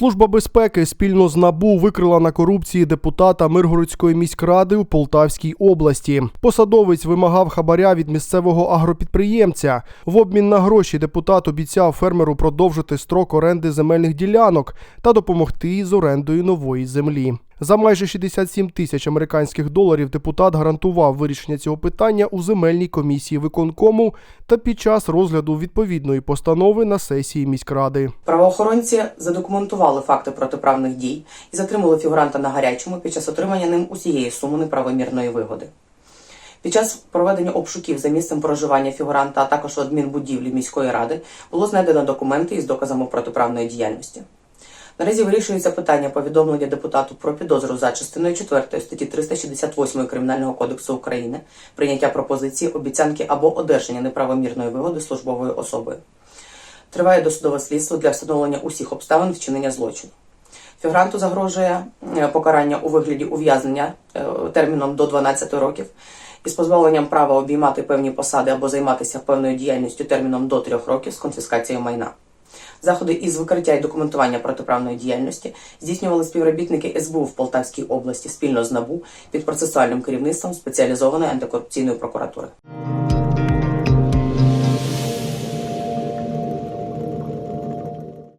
Служба безпеки спільно з НАБУ викрила на корупції депутата Миргородської міськради у Полтавській області. Посадовець вимагав хабаря від місцевого агропідприємця. В обмін на гроші депутат обіцяв фермеру продовжити строк оренди земельних ділянок та допомогти з орендою нової землі. За майже 67 тисяч американських доларів депутат гарантував вирішення цього питання у земельній комісії виконкому та під час розгляду відповідної постанови на сесії міськради. Правоохоронці задокументували факти протиправних дій і затримали фігуранта на гарячому під час отримання ним усієї суми неправомірної вигоди. Під час проведення обшуків за місцем проживання фігуранта, а також адмінбудівлі міської ради було знайдено документи із доказами протиправної діяльності. Наразі вирішується питання повідомлення депутату про підозру за частиною 4 статті 368 Кримінального кодексу України, прийняття пропозиції, обіцянки або одержання неправомірної вигоди службовою особою. Триває досудове слідство для встановлення усіх обставин вчинення злочину. Фігуранту загрожує е, покарання у вигляді ув'язнення е, терміном до 12 років із позбавленням права обіймати певні посади або займатися певною діяльністю терміном до 3 років з конфіскацією майна. Заходи із викриття і документування протиправної діяльності здійснювали співробітники СБУ в Полтавській області спільно з НАБУ під процесуальним керівництвом спеціалізованої антикорупційної прокуратури.